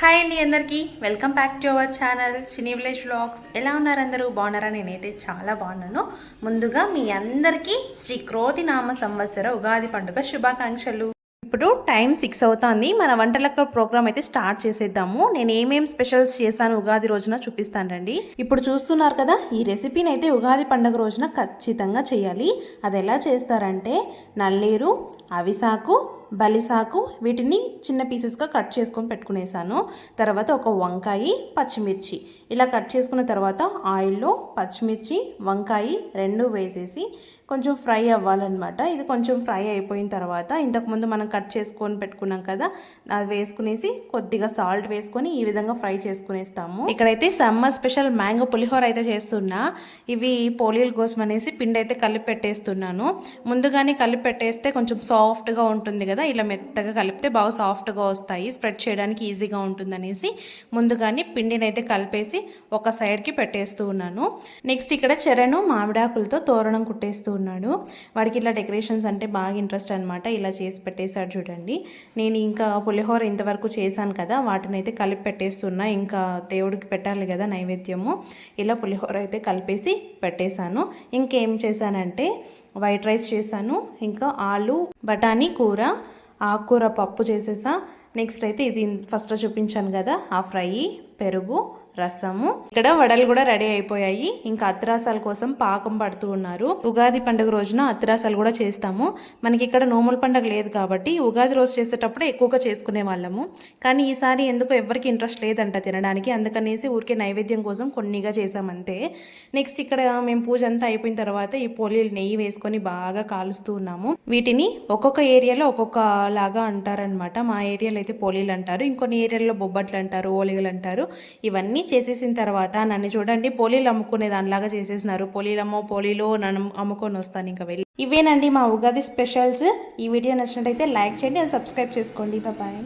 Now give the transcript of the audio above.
Hi అండి అందరికీ. Welcome back to our channel cine village vlogs ఎలా ఉన్నారు అందరూ? బాగున్నారా? నేనైతే చాలా బాగున్నాను. ముందుగా మీ అందరికీ శ్రీ క్రోతి నామ సంవత్సర ఉగాది పండుగ శుభాకాంక్షలు. ఇప్పుడు టైం సిక్స్ అవుతుంది. మన వంటలక్క ప్రోగ్రామ్ అయితే స్టార్ట్ చేసేద్దాము. నేను ఏమేం స్పెషల్స్ చేశాను ఉగాది రోజున చూపిస్తానండి ఇప్పుడు చూస్తున్నారు కదా ఈ రెసిపీని అయితే ఉగాది పండుగ రోజున ఖచ్చితంగా చేయాలి. అది ఎలా చేస్తారంటే నల్లేరు అవిసాకు బలిసాకు వీటిని చిన్న పీసెస్గా కట్ చేసుకొని పెట్టుకునేసాను. తర్వాత ఒక వంకాయ పచ్చిమిర్చి. ఇలా కట్ చేసుకున్న తర్వాత ఆయిల్లో పచ్చిమిర్చి వంకాయ రెండు వేసేసి కొంచెం ఫ్రై అవ్వాలన్నమాట. ఇది కొంచెం ఫ్రై అయిపోయిన తర్వాత ఇంతకుముందు మనం కట్ చేసుకొని పెట్టుకున్నాం కదా అది వేసుకునేసి కొద్దిగా సాల్ట్ వేసుకొని ఈ విధంగా ఫ్రై చేసుకునేస్తాము. ఇక్కడైతే సమ్మర్ స్పెషల్ మ్యాంగో పులిహోర అయితే చేస్తున్నా. ఇవి పోలీల కోసం అనేసి పిండి అయితే కలిపి పెట్టేస్తున్నాను. ముందుగానే కలిపి పెట్టేస్తే కొంచెం సాఫ్ట్గా ఉంటుంది కదా ఇలా మెత్తగా కలిపితే బాగా సాఫ్ట్గా వస్తాయి. స్ప్రెడ్ చేయడానికి ఈజీగా ఉంటుందనేసి ముందుగానే పిండిని అయితే కలిపేసి ఒక సైడ్కి పెట్టేస్తూ ఉన్నాను. నెక్స్ట్ ఇక్కడ చెరను మామిడాకులతో తోరణం కుట్టేస్తూ ఉన్నాడు వాడికి ఇలా డెకరేషన్స్ అంటే బాగా ఇంట్రెస్ట్ అనమాట ఇలా చేసి పెట్టేశాడు చూడండి. నేను ఇంకా పులిహోర ఇంతవరకు చేశాను కదా? వాటిని అయితే కలిపి పెట్టేస్తున్నా. ఇంకా దేవుడికి పెట్టాలి కదా నైవేద్యము. ఇలా పులిహోర అయితే కలిపేసి పెట్టేశాను. ఇంకేం చేశానంటే వైట్ రైస్ చేశాను. ఇంకా ఆలు బఠానీ కూర ఆకుకూర పప్పు చేసేసా. నెక్స్ట్ అయితే ఇది ఫస్ట్ చూపించాను కదా ఆ ఫ్రై పెరుగు. రసము. ఇక్కడ వడలు కూడా రెడీ అయిపోయాయి. ఇంకా అత్రాసాల కోసం పాకం పడుతూ ఉన్నారు. ఉగాది పండుగ రోజున అత్రాసాలు కూడా చేస్తాము. మనకి ఇక్కడ నోముల పండుగ లేదు కాబట్టి ఉగాది రోజు చేసేటప్పుడు ఎక్కువగా చేసుకునే వాళ్ళము. కానీ ఈసారి ఎందుకు ఎవరికి ఇంట్రెస్ట్ లేదంట తినడానికి. అందుకనేసి ఊరికే నైవేద్యం కోసం కొన్నిగా చేసామంతే నెక్స్ట్ ఇక్కడ మేము పూజ అంతా అయిపోయిన తర్వాత ఈ పోలీలు నెయ్యి వేసుకొని బాగా కాలుస్తూ ఉన్నాము. వీటిని ఒక్కొక్క ఏరియాలో ఒక్కొక్క లాగా అంటారనమాట మా ఏరియాలో అయితే పోలీలు అంటారు. ఇంకొన్ని ఏరియాలో బొబ్బట్లు అంటారు ఓలిగలు అంటారు. ఇవన్నీ చేసేసిన తర్వాత నన్ను చూడండి పోలీలు అమ్ముకునే దానిలాగా చేసేసినారు. పోలీలమ్మో పోలీలో నన్ను అమ్ముకొని వస్తాను ఇంకా వెళ్ళి. ఇవేనండి మా ఉగాది స్పెషల్స్. ఈ వీడియో నచ్చినట్టయితే లైక్ చేయండి అండ్ సబ్స్క్రైబ్ చేసుకోండి. బాయ్